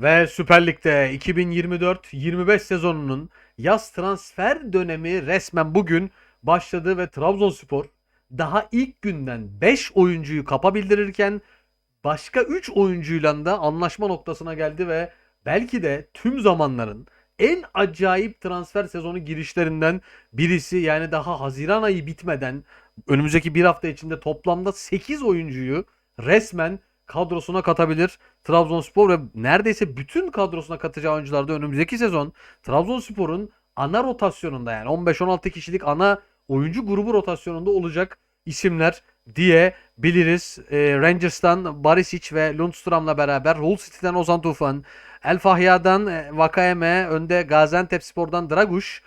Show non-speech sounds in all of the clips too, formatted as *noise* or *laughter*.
Ve Süper Lig'de 2024-25 sezonunun yaz transfer dönemi resmen bugün başladı ve Trabzonspor daha ilk günden 5 oyuncuyu kapa bildirirken başka 3 oyuncuyla da anlaşma noktasına geldi ve belki de tüm zamanların en acayip transfer sezonu girişlerinden birisi yani daha Haziran ayı bitmeden önümüzdeki bir hafta içinde toplamda 8 oyuncuyu resmen kadrosuna katabilir Trabzonspor ve neredeyse bütün kadrosuna katacağı oyuncular da önümüzdeki sezon Trabzonspor'un ana rotasyonunda yani 15-16 kişilik ana oyuncu grubu rotasyonunda olacak isimler diyebiliriz. E, Rangers'tan Barisic ve Lundström'la beraber Hull City'den Ozan Tufan, El Fahya'dan e, Vakayeme, önde Gaziantepspor'dan Draguş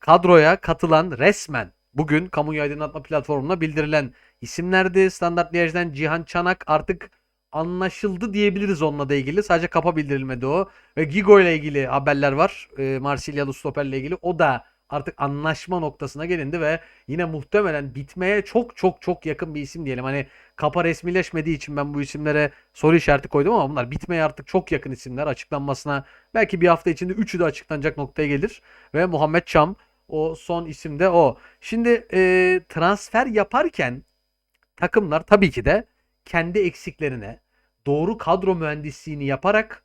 kadroya katılan resmen bugün kamuoyu aydınlatma platformuna bildirilen isimlerdi. Standart Liège'den Cihan Çanak artık anlaşıldı diyebiliriz onunla da ilgili. Sadece kapa bildirilmedi o. Ve Gigo ile ilgili haberler var. E, Marsilyalı stoperle ilgili. O da artık anlaşma noktasına gelindi ve yine muhtemelen bitmeye çok çok çok yakın bir isim diyelim. Hani kapa resmileşmediği için ben bu isimlere soru işareti koydum ama bunlar bitmeye artık çok yakın isimler. Açıklanmasına belki bir hafta içinde üçü de açıklanacak noktaya gelir. Ve Muhammed Çam o son isim de o. Şimdi e, transfer yaparken takımlar tabii ki de kendi eksiklerine doğru kadro mühendisliğini yaparak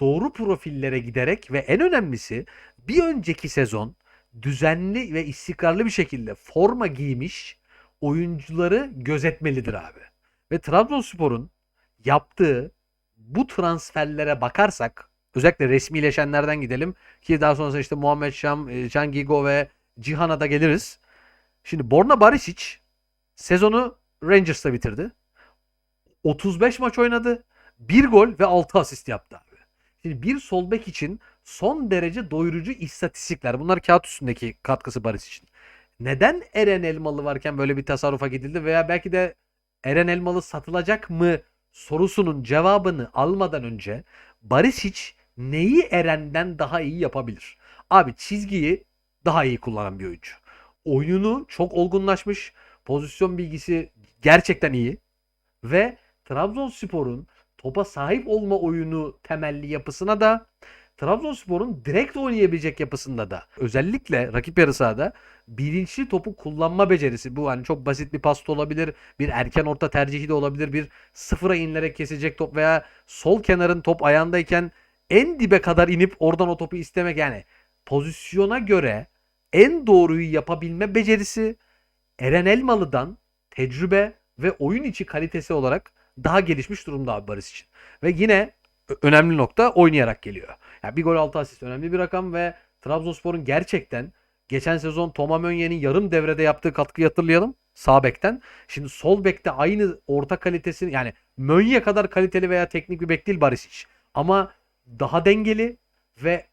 doğru profillere giderek ve en önemlisi bir önceki sezon düzenli ve istikrarlı bir şekilde forma giymiş oyuncuları gözetmelidir abi. Ve Trabzonspor'un yaptığı bu transferlere bakarsak özellikle resmileşenlerden gidelim ki daha sonrasında işte Muhammed Şam, e, Can Gigo ve Cihan'a da geliriz. Şimdi Borna Barisic sezonu Rangers'ta bitirdi. 35 maç oynadı. 1 gol ve 6 asist yaptı abi. Şimdi bir sol bek için son derece doyurucu istatistikler. Bunlar kağıt üstündeki katkısı Barış için. Neden Eren Elmalı varken böyle bir tasarrufa gidildi veya belki de Eren Elmalı satılacak mı sorusunun cevabını almadan önce Barisic neyi Eren'den daha iyi yapabilir? Abi çizgiyi daha iyi kullanan bir oyuncu. Oyunu çok olgunlaşmış. Pozisyon bilgisi gerçekten iyi. Ve Trabzonspor'un topa sahip olma oyunu temelli yapısına da Trabzonspor'un direkt oynayabilecek yapısında da. Özellikle rakip yarı sahada bilinçli topu kullanma becerisi. Bu hani çok basit bir pas olabilir bir erken orta tercihi de olabilir. Bir sıfıra inilerek kesecek top veya sol kenarın top ayağındayken en dibe kadar inip oradan o topu istemek. Yani pozisyona göre en doğruyu yapabilme becerisi Eren Elmalı'dan tecrübe ve oyun içi kalitesi olarak daha gelişmiş durumda abi Barış için. Ve yine önemli nokta oynayarak geliyor. Yani bir gol altı asist önemli bir rakam ve Trabzonspor'un gerçekten geçen sezon Thomas Meunier'in yarım devrede yaptığı katkıyı hatırlayalım. Sağ bekten. Şimdi sol bekte aynı orta kalitesini yani Meunier kadar kaliteli veya teknik bir bek değil Barisic. Ama daha dengeli ve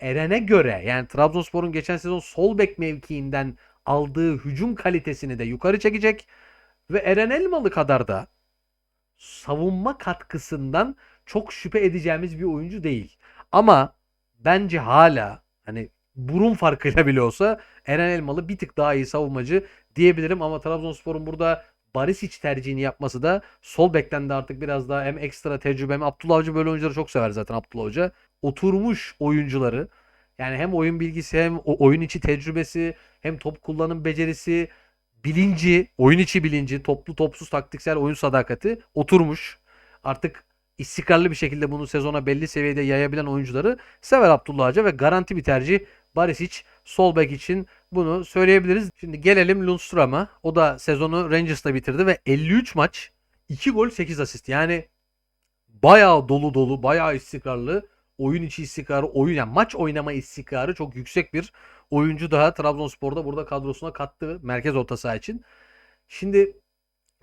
Eren'e göre yani Trabzonspor'un geçen sezon sol bek mevkiinden aldığı hücum kalitesini de yukarı çekecek ve Eren Elmalı kadar da savunma katkısından çok şüphe edeceğimiz bir oyuncu değil. Ama bence hala hani burun farkıyla bile olsa Eren Elmalı bir tık daha iyi savunmacı diyebilirim ama Trabzonspor'un burada Barisic tercihini yapması da sol bekten de artık biraz daha hem ekstra tecrübe hem Abdullah Avcı böyle oyuncuları çok sever zaten Abdullah Hoca. Oturmuş oyuncuları yani hem oyun bilgisi hem oyun içi tecrübesi hem top kullanım becerisi bilinci, oyun içi bilinci, toplu topsuz taktiksel oyun sadakati oturmuş. Artık istikrarlı bir şekilde bunu sezona belli seviyede yayabilen oyuncuları sever Abdullah Hoca ve garanti bir tercih Barisic sol bek için bunu söyleyebiliriz. Şimdi gelelim Lundström'a. O da sezonu Rangers'ta bitirdi ve 53 maç 2 gol 8 asist. Yani bayağı dolu dolu, bayağı istikrarlı. Oyun içi istikrarı, oyun yani maç oynama istikrarı çok yüksek bir oyuncu daha Trabzonspor'da burada kadrosuna kattı merkez orta saha için. Şimdi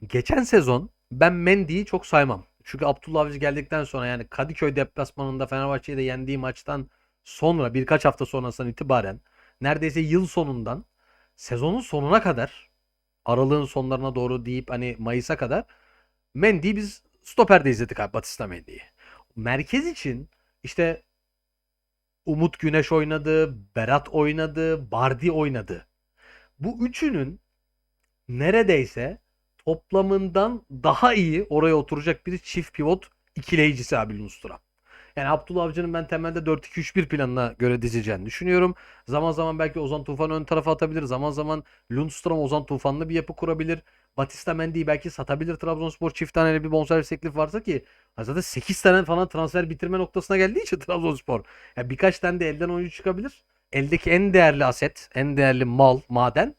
geçen sezon ben Mendy'yi çok saymam. Çünkü Abdullah Avcı geldikten sonra yani Kadıköy deplasmanında Fenerbahçe'yi de yendiği maçtan sonra birkaç hafta sonrasından itibaren neredeyse yıl sonundan sezonun sonuna kadar aralığın sonlarına doğru deyip hani Mayıs'a kadar Mendy'yi biz stoperde izledik abi Batista Mendy'yi. Merkez için işte Umut Güneş oynadı, Berat oynadı, Bardi oynadı. Bu üçünün neredeyse toplamından daha iyi oraya oturacak bir çift pivot ikileyicisi abi Lundstram. Yani Abdullah Avcı'nın ben temelde 4-2-3-1 planına göre dizeceğini düşünüyorum. Zaman zaman belki Ozan Tufan ön tarafa atabilir. Zaman zaman Lundstram Ozan Tufanlı bir yapı kurabilir. Batista Mendy'yi belki satabilir Trabzonspor çift taneli bir bonservis teklif varsa ki zaten 8 tane falan transfer bitirme noktasına geldiği için *laughs* Trabzonspor. Yani birkaç tane de elden oyuncu çıkabilir. Eldeki en değerli aset, en değerli mal, maden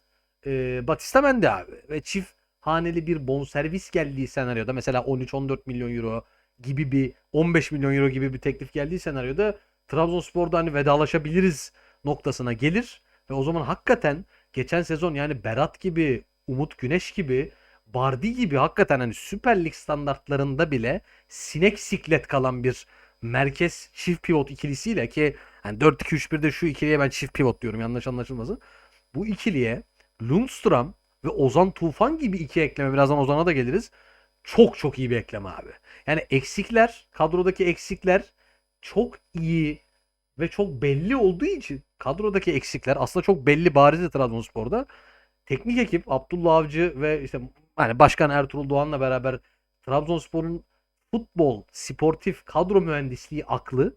e, Batista Mendy abi. Ve çift haneli bir bonservis geldiği senaryoda mesela 13-14 milyon euro gibi bir 15 milyon euro gibi bir teklif geldiği senaryoda Trabzonspor'da hani vedalaşabiliriz noktasına gelir ve o zaman hakikaten geçen sezon yani Berat gibi, Umut Güneş gibi, Bardi gibi hakikaten hani Süper Lig standartlarında bile sinek siklet kalan bir merkez çift pivot ikilisiyle ki yani 4-2-3-1'de şu ikiliye ben çift pivot diyorum yanlış anlaşılmasın. Bu ikiliye Lundstram ve Ozan Tufan gibi iki ekleme birazdan Ozan'a da geliriz. Çok çok iyi bir ekleme abi. Yani eksikler, kadrodaki eksikler çok iyi ve çok belli olduğu için kadrodaki eksikler aslında çok belli bariz Trabzonspor'da. Teknik ekip Abdullah Avcı ve işte hani Başkan Ertuğrul Doğan'la beraber Trabzonspor'un futbol, sportif kadro mühendisliği aklı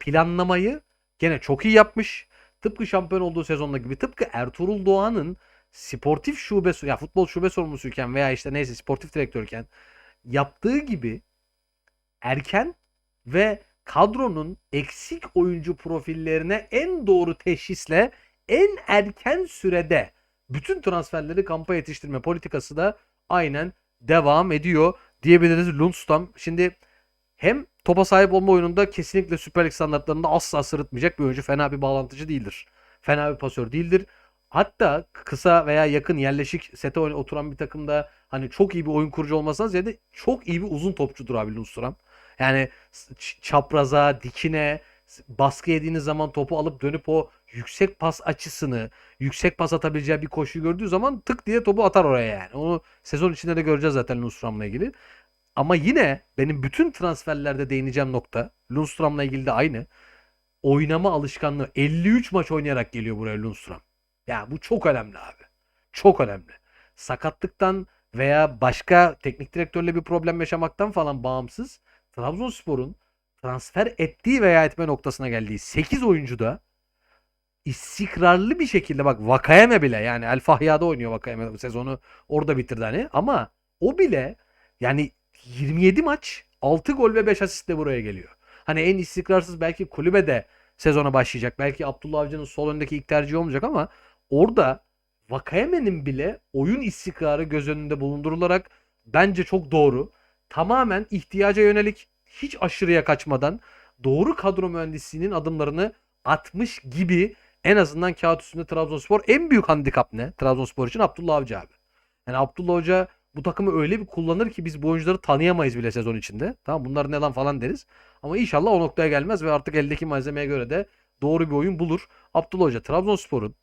planlamayı gene çok iyi yapmış. Tıpkı şampiyon olduğu sezonda gibi tıpkı Ertuğrul Doğan'ın sportif şube ya futbol şube sorumlusuyken veya işte neyse sportif direktörken yaptığı gibi erken ve kadronun eksik oyuncu profillerine en doğru teşhisle en erken sürede bütün transferleri kampa yetiştirme politikası da aynen devam ediyor diyebiliriz Lundstam. Şimdi hem topa sahip olma oyununda kesinlikle Süper Lig standartlarında asla sırıtmayacak bir oyuncu. Fena bir bağlantıcı değildir. Fena bir pasör değildir. Hatta kısa veya yakın yerleşik sete oturan bir takımda hani çok iyi bir oyun kurucu olmasına ziyade çok iyi bir uzun topçudur abi Lundstram. Yani çapraza, dikine, baskı yediğiniz zaman topu alıp dönüp o yüksek pas açısını, yüksek pas atabileceği bir koşuyu gördüğü zaman tık diye topu atar oraya yani. Onu sezon içinde de göreceğiz zaten Lundstram'la ilgili. Ama yine benim bütün transferlerde değineceğim nokta Lundstram'la ilgili de aynı. Oynama alışkanlığı 53 maç oynayarak geliyor buraya Lundstram. Ya bu çok önemli abi. Çok önemli. Sakatlıktan veya başka teknik direktörle bir problem yaşamaktan falan bağımsız Trabzonspor'un transfer ettiği veya etme noktasına geldiği 8 oyuncuda istikrarlı bir şekilde bak Vakayeme bile yani El Fahya'da oynuyor Vakayeme bu sezonu orada bitirdi hani ama o bile yani 27 maç 6 gol ve 5 asistle buraya geliyor. Hani en istikrarsız belki kulübede sezona başlayacak. Belki Abdullah Avcı'nın sol öndeki ilk tercihi olmayacak ama orada Vakayeme'nin bile oyun istikrarı göz önünde bulundurularak bence çok doğru. Tamamen ihtiyaca yönelik hiç aşırıya kaçmadan doğru kadro mühendisliğinin adımlarını atmış gibi en azından kağıt üstünde Trabzonspor en büyük handikap ne? Trabzonspor için Abdullah Avcı abi. Yani Abdullah Hoca bu takımı öyle bir kullanır ki biz bu oyuncuları tanıyamayız bile sezon içinde. Tamam bunlar ne lan falan deriz. Ama inşallah o noktaya gelmez ve artık eldeki malzemeye göre de doğru bir oyun bulur. Abdullah Hoca Trabzonspor'un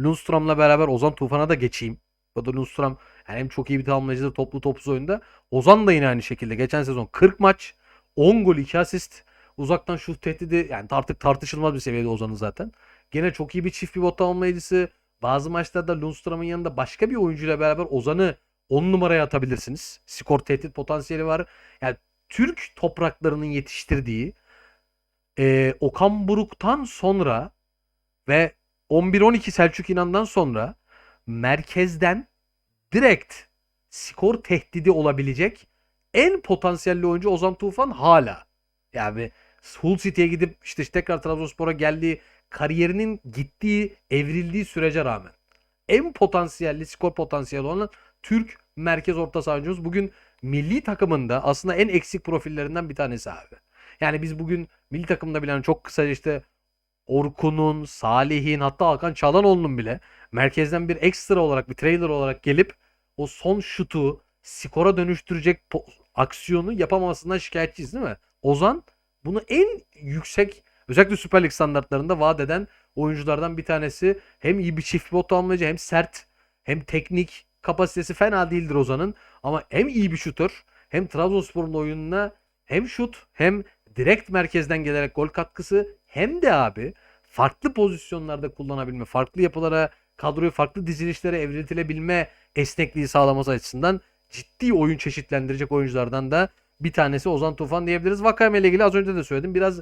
Lundstram'la beraber Ozan Tufan'a da geçeyim. O da Lundstram yani hem çok iyi bir tamamlayıcıdır toplu topsuz oyunda. Ozan da yine aynı şekilde. Geçen sezon 40 maç, 10 gol, 2 asist. Uzaktan şut tehdidi yani artık tartışılmaz bir seviyede Ozan'ın zaten. Gene çok iyi bir çift pivot tamamlayıcısı. Bazı maçlarda Lundstram'ın yanında başka bir oyuncuyla beraber Ozan'ı 10 numaraya atabilirsiniz. Skor tehdit potansiyeli var. Yani Türk topraklarının yetiştirdiği e, Okan Buruk'tan sonra ve 11-12 Selçuk İnan'dan sonra merkezden direkt skor tehdidi olabilecek en potansiyelli oyuncu Ozan Tufan hala. Yani Hull City'ye gidip işte tekrar Trabzonspor'a geldiği kariyerinin gittiği, evrildiği sürece rağmen en potansiyelli skor potansiyeli olan Türk merkez orta sahancımız bugün milli takımında aslında en eksik profillerinden bir tanesi abi. Yani biz bugün milli takımda bilen çok kısaca işte Orkun'un, Salih'in hatta Hakan Çalhanoğlu'nun bile merkezden bir ekstra olarak bir trailer olarak gelip o son şutu skora dönüştürecek aksiyonu yapamamasından şikayetçiyiz değil mi? Ozan bunu en yüksek özellikle Süper Lig standartlarında vaat eden oyunculardan bir tanesi. Hem iyi bir çift bot almacı hem sert hem teknik kapasitesi fena değildir Ozan'ın. Ama hem iyi bir şutör hem Trabzonspor'un oyununa hem şut hem direkt merkezden gelerek gol katkısı hem de abi farklı pozisyonlarda kullanabilme, farklı yapılara, kadroyu farklı dizilişlere evriltilebilme esnekliği sağlaması açısından ciddi oyun çeşitlendirecek oyunculardan da bir tanesi Ozan Tufan diyebiliriz. Vakayeme ile ilgili az önce de söyledim. Biraz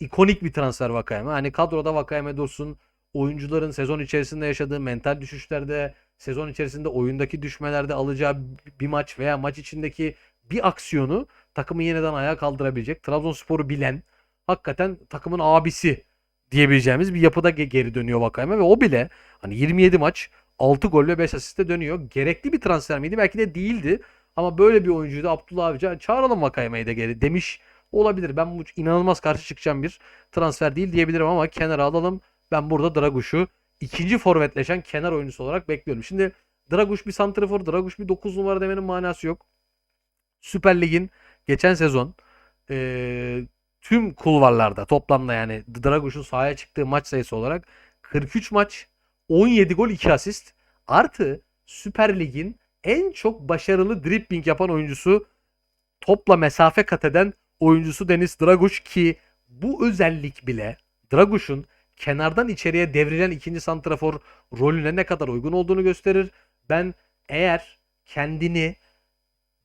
ikonik bir transfer Vakayeme. Hani kadroda Vakayeme dursun. Oyuncuların sezon içerisinde yaşadığı mental düşüşlerde, sezon içerisinde oyundaki düşmelerde alacağı bir maç veya maç içindeki bir aksiyonu takımı yeniden ayağa kaldırabilecek. Trabzonspor'u bilen, hakikaten takımın abisi diyebileceğimiz bir yapıda ge- geri dönüyor Vakayeme ve o bile hani 27 maç 6 gol ve 5 asiste dönüyor. Gerekli bir transfer miydi? Belki de değildi. Ama böyle bir oyuncuyu da Abdullah Avcı çağıralım Vakayeme'yi de geri demiş olabilir. Ben bu inanılmaz karşı çıkacağım bir transfer değil diyebilirim ama kenara alalım. Ben burada Draguş'u ikinci forvetleşen kenar oyuncusu olarak bekliyorum. Şimdi Draguş bir santrafor, Draguş bir 9 numara demenin manası yok. Süper Lig'in geçen sezon eee, tüm kulvarlarda toplamda yani Draguş'un sahaya çıktığı maç sayısı olarak 43 maç, 17 gol, 2 asist. Artı Süper Lig'in en çok başarılı dribbling yapan oyuncusu topla mesafe kat eden oyuncusu Deniz Draguş ki bu özellik bile Draguş'un kenardan içeriye devrilen ikinci santrafor rolüne ne kadar uygun olduğunu gösterir. Ben eğer kendini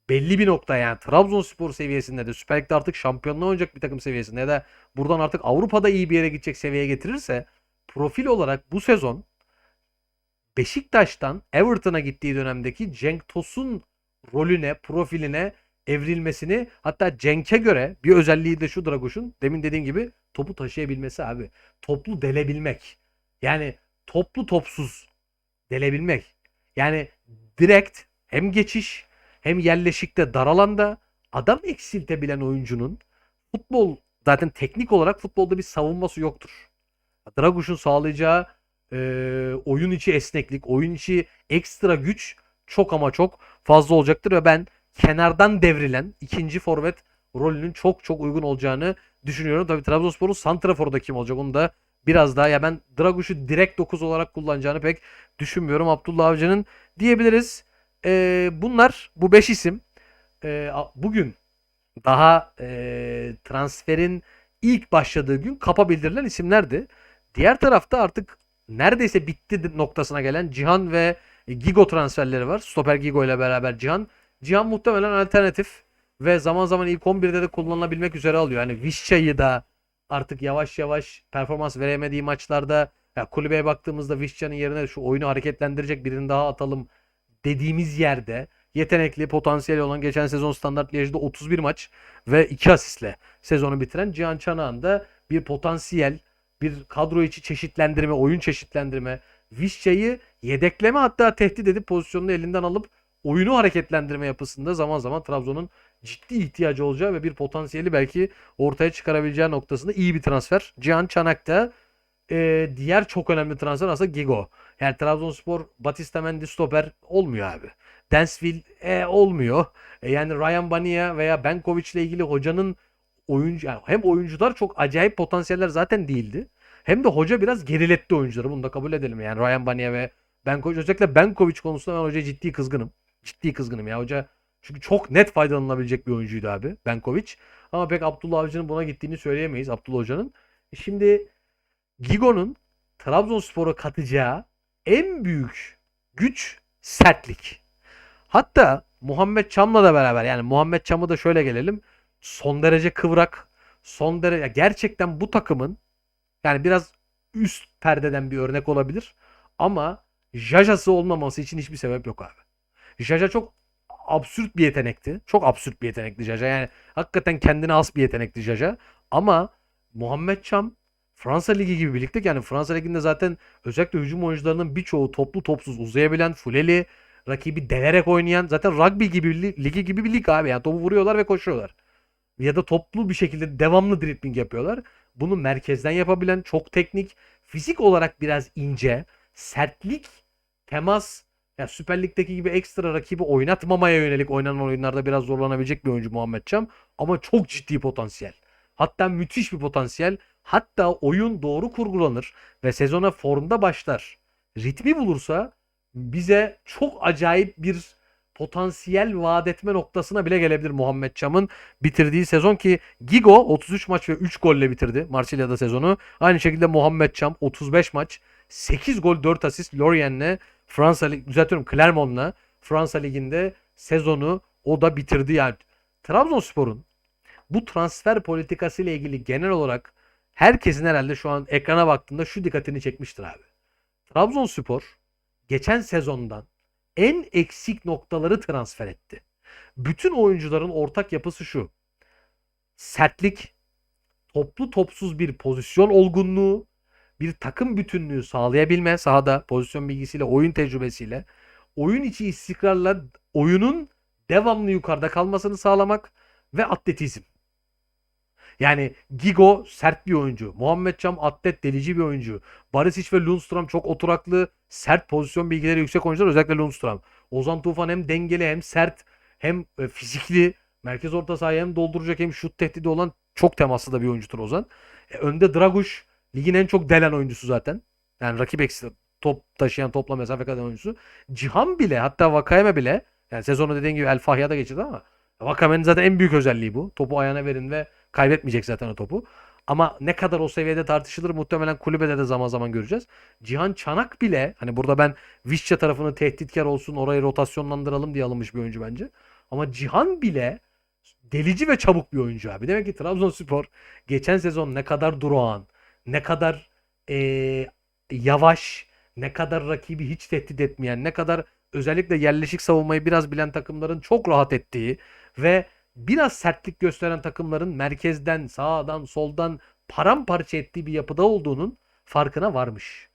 belli bir nokta yani Trabzonspor seviyesinde de Süper Lig'de artık şampiyonluğa oynayacak bir takım seviyesinde ya da buradan artık Avrupa'da iyi bir yere gidecek seviyeye getirirse profil olarak bu sezon Beşiktaş'tan Everton'a gittiği dönemdeki Cenk Tosun rolüne, profiline evrilmesini hatta Cenk'e göre bir özelliği de şu Draguş'un demin dediğim gibi topu taşıyabilmesi abi. Toplu delebilmek. Yani toplu topsuz delebilmek. Yani direkt hem geçiş hem yerleşikte dar alanda adam eksiltebilen oyuncunun futbol zaten teknik olarak futbolda bir savunması yoktur. Draguş'un sağlayacağı e, oyun içi esneklik, oyun içi ekstra güç çok ama çok fazla olacaktır ve ben kenardan devrilen ikinci forvet rolünün çok çok uygun olacağını düşünüyorum. Tabii Trabzonspor'un santraforu da kim olacak onu da biraz daha ya ben Draguş'u direkt 9 olarak kullanacağını pek düşünmüyorum Abdullah Avcı'nın diyebiliriz. E, bunlar bu 5 isim e, bugün daha e, transferin ilk başladığı gün kapa bildirilen isimlerdi. Diğer tarafta artık neredeyse bitti noktasına gelen Cihan ve Gigo transferleri var. Stoper Gigo ile beraber Cihan. Cihan muhtemelen alternatif ve zaman zaman ilk 11'de de kullanılabilmek üzere alıyor. Yani Vişça'yı da artık yavaş yavaş performans veremediği maçlarda ya kulübeye baktığımızda Vişça'nın yerine şu oyunu hareketlendirecek birini daha atalım dediğimiz yerde yetenekli, potansiyeli olan geçen sezon Standart Liège'de 31 maç ve 2 asistle sezonu bitiren Cihan Çanak'ın da bir potansiyel, bir kadro içi çeşitlendirme, oyun çeşitlendirme, Vişça'yı yedekleme hatta tehdit edip pozisyonunu elinden alıp oyunu hareketlendirme yapısında zaman zaman Trabzon'un ciddi ihtiyacı olacağı ve bir potansiyeli belki ortaya çıkarabileceği noktasında iyi bir transfer. Cihan Çanak da e, diğer çok önemli transfer aslında Gigo. Yani Trabzonspor Batista Mendy stoper olmuyor abi. Dansville e, olmuyor. E, yani Ryan Bania veya Benkovic ile ilgili hocanın oyuncu yani hem oyuncular çok acayip potansiyeller zaten değildi. Hem de hoca biraz geriletti oyuncuları. Bunu da kabul edelim. Yani Ryan Bania ve Benkovic özellikle Benkovic konusunda ben hocaya ciddi kızgınım. Ciddi kızgınım ya hoca. Çünkü çok net faydalanılabilecek bir oyuncuydu abi Benkovic. Ama pek Abdullah Avcı'nın buna gittiğini söyleyemeyiz Abdullah Hoca'nın. Şimdi Gigo'nun Trabzonspor'a katacağı en büyük güç sertlik. Hatta Muhammed Çam'la da beraber yani Muhammed Çam'ı da şöyle gelelim. Son derece kıvrak, son derece gerçekten bu takımın yani biraz üst perdeden bir örnek olabilir ama Jaja'sı olmaması için hiçbir sebep yok abi. Jaja çok absürt bir yetenekti. Çok absürt bir yetenekti Jaja. Yani hakikaten kendine has bir yetenekti Jaja. Ama Muhammed Çam Fransa Ligi gibi birlikte yani Fransa Ligi'nde zaten özellikle hücum oyuncularının birçoğu toplu topsuz uzayabilen, fuleli, rakibi delerek oynayan zaten rugby gibi ligi gibi bir lig abi. Yani topu vuruyorlar ve koşuyorlar. Ya da toplu bir şekilde devamlı dribbling yapıyorlar. Bunu merkezden yapabilen, çok teknik, fizik olarak biraz ince, sertlik, temas ya Süper Lig'deki gibi ekstra rakibi oynatmamaya yönelik oynanan oyunlarda biraz zorlanabilecek bir oyuncu Muhammed Çam ama çok ciddi potansiyel. Hatta müthiş bir potansiyel. Hatta oyun doğru kurgulanır ve sezona formda başlar. Ritmi bulursa bize çok acayip bir potansiyel vaat etme noktasına bile gelebilir Muhammed Çam'ın bitirdiği sezon ki Gigo 33 maç ve 3 golle bitirdi Marsilya'da sezonu. Aynı şekilde Muhammed Çam 35 maç 8 gol 4 asist Lorient'le Fransa Lig düzeltiyorum Clermont'la Fransa Ligi'nde sezonu o da bitirdi yani. Trabzonspor'un bu transfer politikası ile ilgili genel olarak herkesin herhalde şu an ekrana baktığında şu dikkatini çekmiştir abi. Trabzonspor geçen sezondan en eksik noktaları transfer etti. Bütün oyuncuların ortak yapısı şu. Sertlik, toplu topsuz bir pozisyon olgunluğu, bir takım bütünlüğü sağlayabilme sahada pozisyon bilgisiyle, oyun tecrübesiyle, oyun içi istikrarla oyunun devamlı yukarıda kalmasını sağlamak ve atletizm. Yani Gigo sert bir oyuncu. Muhammed Cam atlet delici bir oyuncu. Barisic ve Lundstram çok oturaklı, sert pozisyon bilgileri yüksek oyuncular. Özellikle Lundstram. Ozan Tufan hem dengeli hem sert hem e, fizikli. Merkez orta sahayı hem dolduracak hem şut tehdidi olan çok temaslı da bir oyuncudur Ozan. E, önde Draguş ligin en çok delen oyuncusu zaten. Yani rakip eksi top taşıyan topla mesafe eden oyuncusu. Cihan bile hatta Vakayeme bile yani sezonu dediğin gibi El Fahya'da geçirdi ama Vakame'nin zaten en büyük özelliği bu. Topu ayağına verin ve kaybetmeyecek zaten o topu. Ama ne kadar o seviyede tartışılır muhtemelen kulübede de zaman zaman göreceğiz. Cihan Çanak bile hani burada ben Vişça tarafını tehditkar olsun orayı rotasyonlandıralım diye alınmış bir oyuncu bence. Ama Cihan bile delici ve çabuk bir oyuncu abi. Demek ki Trabzonspor geçen sezon ne kadar durağan, ne kadar eee, yavaş, ne kadar rakibi hiç tehdit etmeyen, ne kadar özellikle yerleşik savunmayı biraz bilen takımların çok rahat ettiği ve biraz sertlik gösteren takımların merkezden, sağdan, soldan paramparça ettiği bir yapıda olduğunun farkına varmış.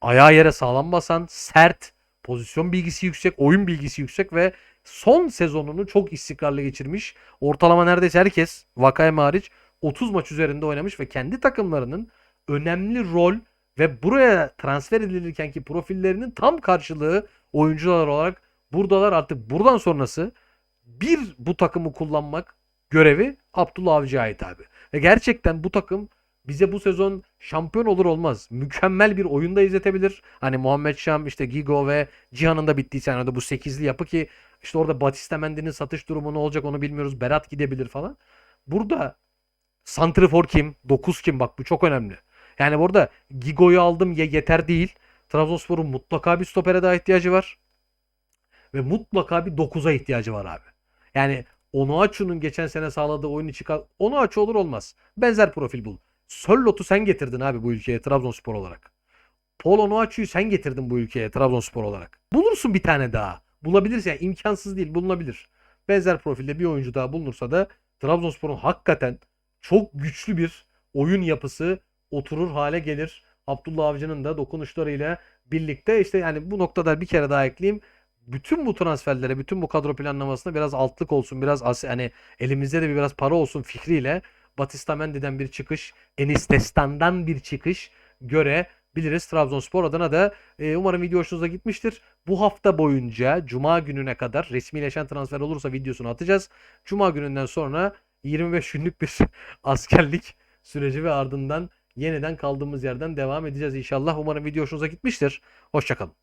Ayağı yere sağlam basan, sert, pozisyon bilgisi yüksek, oyun bilgisi yüksek ve son sezonunu çok istikrarlı geçirmiş. Ortalama neredeyse herkes Vakayeme hariç 30 maç üzerinde oynamış ve kendi takımlarının önemli rol ve buraya transfer edilirken ki profillerinin tam karşılığı oyuncular olarak buradalar artık buradan sonrası bir bu takımı kullanmak görevi Abdullah Avcı'ya ait abi. Ve gerçekten bu takım bize bu sezon şampiyon olur olmaz. Mükemmel bir oyunda izletebilir. Hani Muhammed Şam, işte Gigo ve Cihan'ın da bittiği senaryoda bu 8'li yapı ki işte orada Batista Mendy'nin satış durumu ne olacak onu bilmiyoruz. Berat gidebilir falan. Burada Santrifor kim? 9 kim? Bak bu çok önemli. Yani burada Gigo'yu aldım ye yeter değil. Trabzonspor'un mutlaka bir stopere daha ihtiyacı var. Ve mutlaka bir 9'a ihtiyacı var abi. Yani Onuachu'nun geçen sene sağladığı oyun içi kal- Onuachu olur olmaz. Benzer profil bul. Sörlot'u sen getirdin abi bu ülkeye Trabzonspor olarak. Paul Onuachu'yu sen getirdin bu ülkeye Trabzonspor olarak. Bulursun bir tane daha. Bulabilirsin yani imkansız değil bulunabilir. Benzer profilde bir oyuncu daha bulunursa da Trabzonspor'un hakikaten çok güçlü bir oyun yapısı oturur hale gelir. Abdullah Avcı'nın da dokunuşlarıyla birlikte işte yani bu noktada bir kere daha ekleyeyim. Bütün bu transferlere, bütün bu kadro planlamasına biraz altlık olsun, biraz as hani elimizde de bir biraz para olsun fikriyle Batista Mendy'den bir çıkış, Enis Destan'dan bir çıkış görebiliriz. Trabzonspor adına da e, umarım video hoşunuza gitmiştir. Bu hafta boyunca Cuma gününe kadar resmileşen transfer olursa videosunu atacağız. Cuma gününden sonra 25 günlük bir *laughs* askerlik süreci ve ardından yeniden kaldığımız yerden devam edeceğiz inşallah. Umarım video hoşunuza gitmiştir. Hoşçakalın.